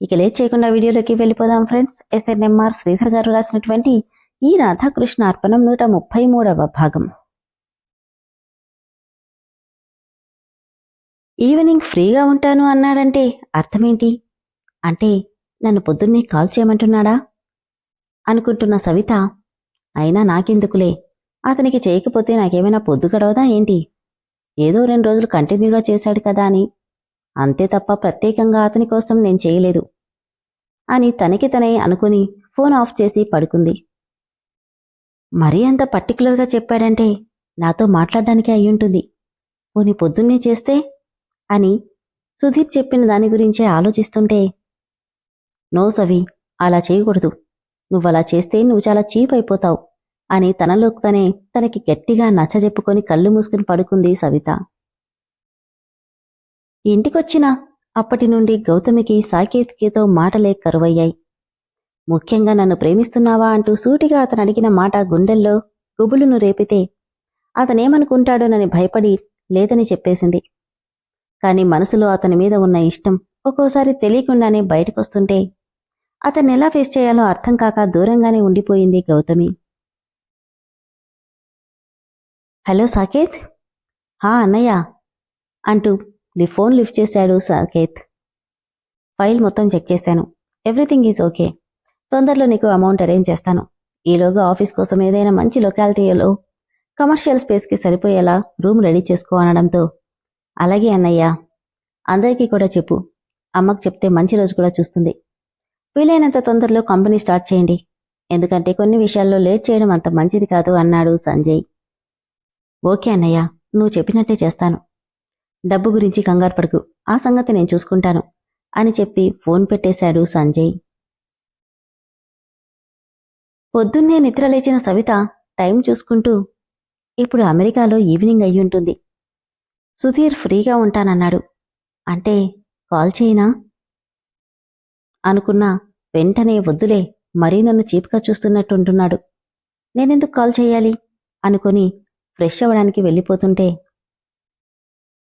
ఇక లేట్ చేయకుండా వీడియోలోకి వెళ్ళిపోదాం ఫ్రెండ్స్. ఎస్ఎన్ఎంఆర్ శ్రీధర్ గారు రాసినటువంటి ఈ రాధాకృష్ణ అర్పణం నూట ముప్పై మూడవ భాగం. ఈవినింగ్ ఫ్రీగా ఉంటాను అన్నాడంటే అర్థమేంటి? అంటే నన్ను పొద్దున్నే కాల్ చేయమంటున్నాడా? అనుకుంటున్న సవిత అయినా నాకెందుకులే? అతనికి చేయకపోతే నాకేమైనా పొద్దు గడవదా ఏంటి? ఏదో రెండు రోజులు కంటిన్యూగా చేశాడు కదా అని అంతే తప్ప ప్రత్యేకంగా అతని కోసం నేను చేయలేదు. అని తనకి తనే అనుకుని ఫోన్ ఆఫ్ చేసి పడుకుంది. మరీ అంత పర్టికులర్గా చెప్పాడంటే నాతో మాట్లాడడానికి అయ్యుంటుంది పోని పొద్దున్నే చేస్తే? అని సుధీర్ చెప్పిన దాని గురించే ఆలోచిస్తుంటే నో సవి అలా చేయకూడదు. నువ్వలా చేస్తే నువ్వు చాలా చీప్ అయిపోతావు అని తనలో తనే తనకి గట్టిగా నచ్చజెప్పుకొని కళ్ళు మూసుకుని పడుకుంది సవిత. ఇంటికొచ్చిన అప్పటి నుండి గౌతమికి సాకేతికతో మాటలే కరువయ్యాయి. ముఖ్యంగా నన్ను ప్రేమిస్తున్నావా అంటూ సూటిగా అతను అడిగిన మాట గుండెల్లో గుబులును రేపితే అతనేమనుకుంటాడోనని భయపడి లేదని చెప్పేసింది. కాని మనసులో అతని మీద ఉన్న ఇష్టం ఒక్కోసారి తెలియకుండానే బయటకొస్తుంటే అతన్ని ఎలా ఫేస్ చేయాలో అర్థం కాక దూరంగానే ఉండిపోయింది గౌతమి. హలో సాకేత్? హా అన్నయ్య! అంటూ నీ ఫోన్ లిఫ్ట్ చేశాడు సాకేత్ ఫైల్ మొత్తం చెక్ చేశాను. Everything is okay. తొందరలో నీకు అమౌంట్ అరేంజ్ చేస్తాను. ఈలోగా ఆఫీస్ కోసం ఏదైనా మంచి లొకాలిటీలో కమర్షియల్ స్పేస్కి సరిపోయేలా రూమ్ రెడీ చేసుకో అనడంతో. అలాగే అన్నయ్య అందరికీ కూడా చెప్పు. అమ్మకు చెప్తే మంచి రోజు కూడా చూస్తుంది. వీలైనంత తొందరలో కంపెనీ స్టార్ట్ చేయండి. ఎందుకంటే కొన్ని విషయాల్లో లేట్ చేయడం అంత మంచిది కాదు అన్నాడు సంజయ్. ఓకే అన్నయ్య నువ్వు చెప్పినట్టే చేస్తాను. డబ్బు గురించి కంగారు పడుకు. ఆ సంగతి నేను చూసుకుంటాను. అని చెప్పి ఫోన్ పెట్టేశాడు సంజయ్. పొద్దున్నే నిద్రలేచిన సవిత టైం చూసుకుంటూ ఇప్పుడు అమెరికాలో ఈవినింగ్ అయ్యుంటుంది సుధీర్ ఫ్రీగా ఉంటానన్నాడు. అంటే కాల్ చేయనా? అనుకున్నా వెంటనే వద్దులే మరీ నన్ను చీప్గా చూస్తున్నట్టుంటున్నాడు. నేనెందుకు కాల్ చేయాలి? అనుకుని ఫ్రెష్ అవ్వడానికి వెళ్ళిపోతుంటే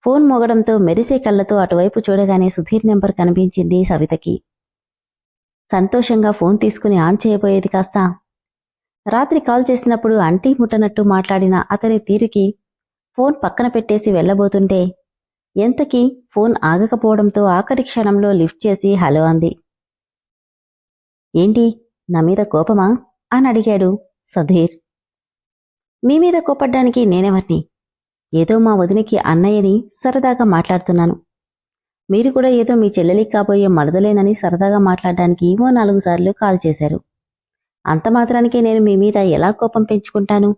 ఫోన్ మోగడంతో మెరిసే కళ్ళతో అటువైపు చూడగానే సుధీర్ నెంబర్ కనిపించింది సవితకి. సంతోషంగా ఫోన్ తీసుకుని ఆన్ చేయబోయేది కాస్త. రాత్రి కాల్ చేసినప్పుడు అంటీ ముట్టనట్టు మాట్లాడిన అతని తీరుకి ఫోన్ పక్కన పెట్టేసి వెళ్ళబోతుంటే ఎంతకీ ఫోన్ ఆగకపోవడంతో ఆఖరి క్షణంలో లిఫ్ట్ చేసి హలో అంది. ఏంటి? నా మీద కోపమా అని అడిగాడు సుధీర్. మీ మీద కోపడ్డానికి నేనెవర్ని? ఏదో మా వదినకి అన్నయ్యని సరదాగా మాట్లాడుతున్నాను. మీరు కూడా ఏదో మీ చెల్లెలికి కాబోయే మరదలేనని సరదాగా మాట్లాడడానికి ఏమో నాలుగు సార్లు కాల్ చేశారు. అంత మాత్రానికే నేను మీ మీద ఎలా కోపం పెంచుకుంటాను?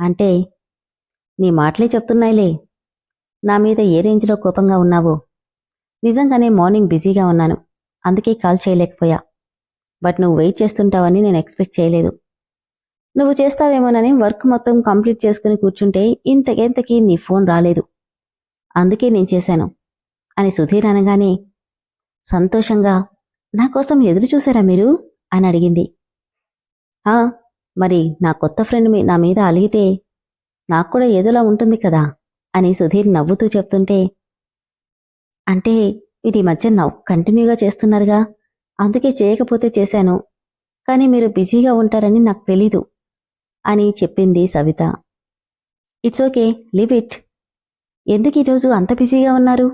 అంటే నీ మాటలే చెప్తున్నాయిలే. నా మీద ఏ రేంజ్లో కోపంగా ఉన్నావో? నిజంగానే మార్నింగ్ బిజీగా ఉన్నాను. అందుకే కాల్ చేయలేకపోయా. బట్ నువ్వు వెయిట్ చేస్తుంటావని నేను ఎక్స్పెక్ట్ చేయలేదు. నువ్వు చేస్తావేమోనని వర్క్ మొత్తం కంప్లీట్ చేసుకుని కూర్చుంటే ఇంతకెంతకీ నీ ఫోన్ రాలేదు. అందుకే నేను చేశాను. అని సుధీర్ అనగానే సంతోషంగా నా కోసం ఎదురు మీరు? అని అడిగింది. ఆ మరి నా కొత్త ఫ్రెండ్ మీ- నా మీద అలిగితే నాకు కూడా ఏదోలా ఉంటుంది కదా? అని సుధీర్ నవ్వుతూ చెప్తుంటే అంటే ఇది ఈ మధ్య నవ్వు కంటిన్యూగా చేస్తున్నారుగా. అందుకే చేయకపోతే చేశాను. కానీ మీరు బిజీగా ఉంటారని నాకు తెలీదు. అని చెప్పింది Savitha. It's okay leave it. ఎందుకు ఈరోజు అంత బిజీగా ఉన్నారు?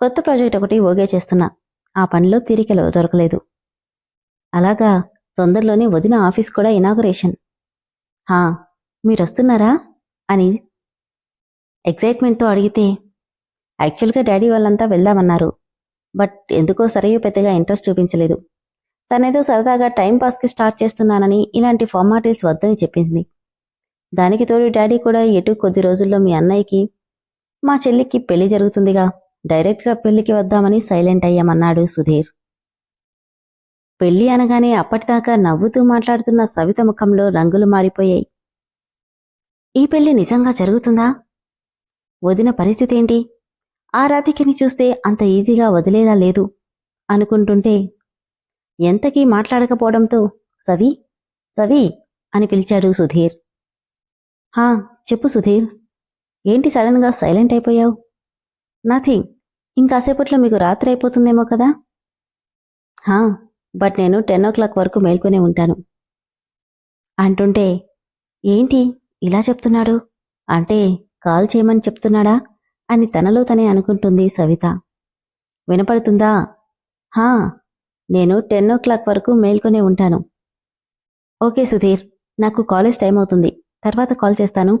కొత్త ప్రాజెక్ట్ ఒకటి ఓగే చేస్తున్నా. ఆ పనిలో తీరికలో దొరకలేదు. అలాగా తొందరలోనే వదిన ఆఫీస్ కూడా ఇనాగరేషన్. హా మీరొస్తున్నారా? అని ఎగ్జైట్మెంట్తో అడిగితే యాక్చువల్గా డాడీ వాళ్ళంతా వెళ్దామన్నారు. బట్ ఎందుకో సరయు పెద్దగా ఇంట్రెస్ట్ చూపించలేదు. తనేదో సరదాగా టైం పాస్కి స్టార్ట్ చేస్తున్నానని ఇలాంటి ఫార్మాలిటీస్ వద్దని చెప్పింది. దానికి తోడు డాడీ కూడా ఎటు కొద్ది రోజుల్లో మీ అన్నయ్యకి మా చెల్లికి పెళ్ళి జరుగుతుందిగా. డైరెక్ట్గా పెళ్ళికి వద్దామని సైలెంట్ అయ్యామన్నాడు సుధీర్. పెళ్ళి అనగానే అప్పటిదాకా నవ్వుతూ మాట్లాడుతున్న సవిత ముఖంలో రంగులు మారిపోయాయి. ఈ పెళ్ళి నిజంగా జరుగుతుందా? వదిన పరిస్థితి ఏంటి? ఆ రాధికని చూస్తే అంత ఈజీగా వదిలేదా లేదు అనుకుంటుంటే ఎంతకీ మాట్లాడకపోవడంతో సవి సవి అని పిలిచాడు సుధీర్. హా చెప్పు సుధీర్. ఏంటి సడన్గా సైలెంట్ అయిపోయావు? నథింగ్. ఇంకాసేపట్లో మీకు రాత్రి అయిపోతుందేమో కదా? హా బట్ నేను టెన్ ఓ క్లాక్ వరకు మేల్కొనే ఉంటాను. అంటుంటే ఏంటి ఇలా చెప్తున్నాడు? అంటే కాల్ చేయమని చెప్తున్నాడా? అని తనలో తనే అనుకుంటుంది సవిత. వినపడుతుందా? హా నేను టెన్ ఓ క్లాక్ వరకు మేల్కొనే ఉంటాను. ఓకే సుధీర్. నాకు కాలేజ్ టైం అవుతుంది. తర్వాత కాల్ చేస్తాను.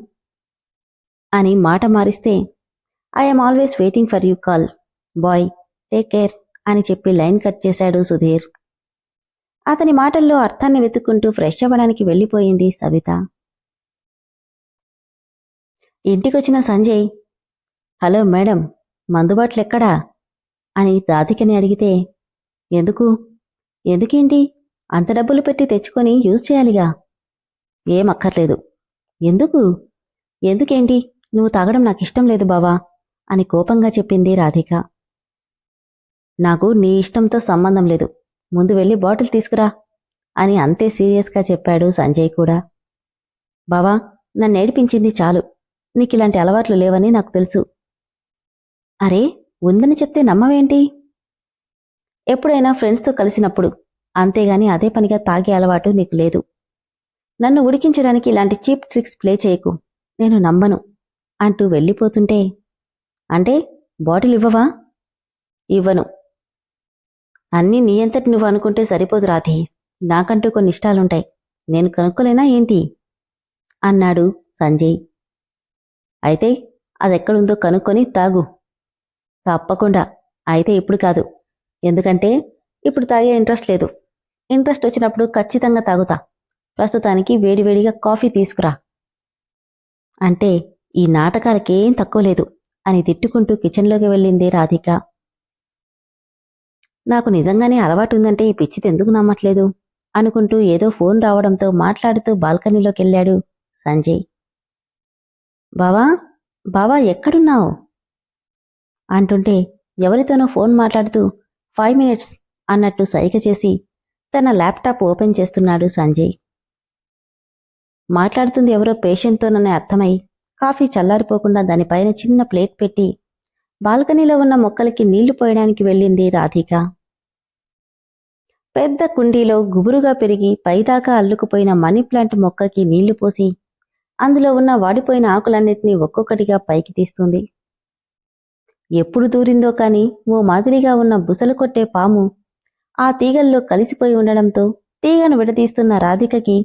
అని మాట మారిస్తే I'm always waiting for you call bye take care అని చెప్పి లైన్ కట్ చేశాడు సుధీర్. అతని మాటల్లో అర్థాన్ని వెతుక్కుంటూ ఫ్రెష్ అవ్వడానికి వెళ్ళిపోయింది సవిత. ఇంటికొచ్చిన సంజయ్ హలో మేడం మందుబాట్లు ఎక్కడా అని దాతికని అడిగితే ఎందుకు? ఎందుకేంటి? అంత డబ్బులు పెట్టి తెచ్చుకొని యూజ్ చేయాలిగా. ఏమక్కర్లేదు ఎందుకు? ఎందుకేంటి? నువ్వు తాగడం నాకు ఇష్టం లేదు బావా అని కోపంగా చెప్పింది రాధిక. నాకు నీ ఇష్టంతో సంబంధం లేదు. ముందు వెళ్ళి బాటిల్ తీసుకురా అని అంతే సీరియస్గా చెప్పాడు సంజయ్ కూడా. బావా నన్ను ఏడిపించింది చాలు. నీకిలాంటి అలవాట్లు లేవని నాకు తెలుసు. అరే ఉందని చెప్తే నమ్మవేంటి? ఎప్పుడైనా ఫ్రెండ్స్తో కలిసినప్పుడు అంతేగాని అదే పనిగా తాగే అలవాటు నీకు లేదు. నన్ను ఉడికించడానికి ఇలాంటి చీప్ ట్రిక్స్ ప్లే చేయకు. నేను నమ్మను. అంటూ వెళ్ళిపోతుంటే అంటే బాటిల్ ఇవ్వవా? ఇవ్వను. అన్నీ నీ అంతటి నువ్వు అనుకుంటే సరిపోదు రాధి. నాకంటూ కొన్ని ఇష్టాలుంటాయి. నేను కనుక్కోలేనా ఏంటి? అన్నాడు సంజయ్. అయితే అదెక్కడుందో కనుక్కొని తాగు. తప్పకుండా. అయితే ఇప్పుడు కాదు. ఎందుకంటే ఇప్పుడు తాగే ఇంట్రెస్ట్ లేదు. ఇంట్రెస్ట్ వచ్చినప్పుడు ఖచ్చితంగా తాగుతా. ప్రస్తుతానికి వేడివేడిగా కాఫీ తీసుకురా. అంటే ఈ నాటకాలకేం తక్కువ లేదు అని తిట్టుకుంటూ కిచెన్లోకి వెళ్ళింది రాధిక. నాకు నిజంగానే అలవాటు ఉందంటే ఈ పిచ్చిది ఎందుకు నమ్మట్లేదు అనుకుంటూ ఏదో ఫోన్ రావడంతో మాట్లాడుతూ బాల్కనీలోకి వెళ్ళాడు సంజయ్. బావా బావా ఎక్కడున్నావు? అంటుంటే ఎవరితోనో ఫోన్ మాట్లాడుతూ ఫైవ్ మినిట్స్ అన్నట్టు సైగ చేసి తన ల్యాప్టాప్ ఓపెన్ చేస్తున్నాడు సంజయ్. మాట్లాడుతుంది ఎవరో పేషెంట్తోనని అర్థమై కాఫీ చల్లారిపోకుండా దానిపైన చిన్న ప్లేట్ పెట్టి బాల్కనీలో ఉన్న మొక్కలకి నీళ్ళు పోయడానికి వెళ్ళింది రాధిక. పెద్ద కుండీలో గుబురుగా పెరిగి పైదాకా అల్లుకుపోయిన మనీ ప్లాంట్ మొక్కకి నీళ్ళు పోసి అందులో ఉన్న వాడిపోయిన ఆకులన్నిటినీ ఒక్కొక్కటిగా పైకి తీస్తుంది. ఎప్పుడు దూరిందో కాని ఓ మాదిరిగా ఉన్న బుసలు కొట్టే పాము ఆ తీగల్లో కలిసిపోయి ఉండడంతో తీగను విడదీస్తున్న రాధికకి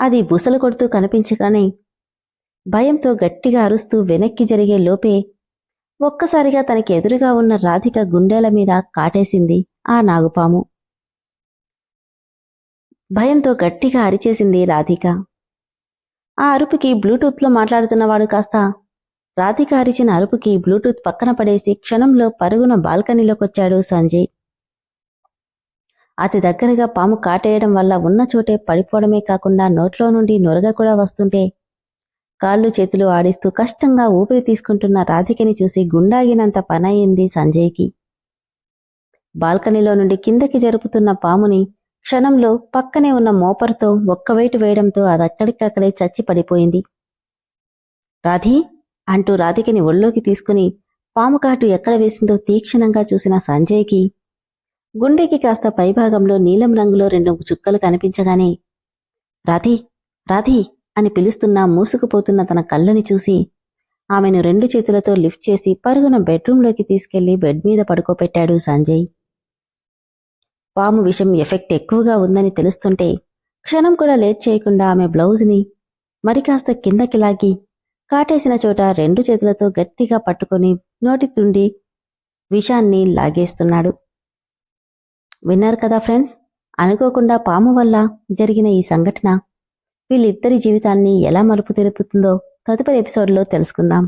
అది బుసలు కొడుతూ కనిపించగానే భయంతో గట్టిగా అరుస్తూ వెనక్కి జరిగే లోపే ఒక్కసారిగా తనకి ఎదురుగా ఉన్న రాధిక గుండెల మీద కాటేసింది ఆ నాగుపాము. భయంతో గట్టిగా అరిచేసింది రాధిక. ఆ అరుపుకి బ్లూటూత్లో మాట్లాడుతున్నవాడు కాస్త రాధిక అరిచిన అరుపుకి బ్లూటూత్ పక్కన పడేసి క్షణంలో పరుగున బాల్కనీలోకొచ్చాడు సంజయ్. అతి దగ్గరగా పాము కాటేయడం వల్ల ఉన్న చోటే పడిపోవడమే కాకుండా నోట్లో నుండి నొరగ కూడా వస్తుంటే కాళ్ళు చేతులు ఆడిస్తూ కష్టంగా ఊపిరి తీసుకుంటున్న రాధికని చూసి గుండాగినంత పనయింది సంజయ్కి. బాల్కనీలో నుండి కిందకి జరుపుతున్న పాముని క్షణంలో పక్కనే ఉన్న మోపర్తో ఒక్కవైటు వేయడంతో అదక్కడికక్కడే చచ్చి పడిపోయింది రాధి? అంటూ రాధికని ఒళ్ళోకి తీసుకుని పాము కాటు ఎక్కడ వేసిందో తీక్షణంగా చూసిన సంజయ్కి గుండెకి కాస్త పైభాగంలో నీలం రంగులో రెండు చుక్కలు కనిపించగానే రాధి రాధి అని పిలుస్తున్నా మూసుకుపోతున్న తన కళ్ళని చూసి ఆమెను రెండు చేతులతో లిఫ్ట్ చేసి పరుగున బెడ్రూంలోకి తీసుకెళ్ళి బెడ్ మీద పడుకోపెట్టాడు సంజయ్. పాము విషం ఎఫెక్ట్ ఎక్కువగా ఉందని తెలుస్తుంటే క్షణం కూడా లేట్ చేయకుండా ఆమె బ్లౌజ్ని మరి కాస్త కిందకి లాగి కాటేసిన చోట రెండు చేతులతో గట్టిగా పట్టుకొని నోటి నుండి విషాన్ని లాగేస్తున్నాడు. విన్నారు కదా ఫ్రెండ్స్? అనుకోకుండా పాము వల్ల జరిగిన ఈ సంఘటన. వీళ్ళిద్దరి జీవితాన్ని ఎలా మలుపు తెలుపుతుందో తదుపరి ఎపిసోడ్లో తెలుసుకుందాం.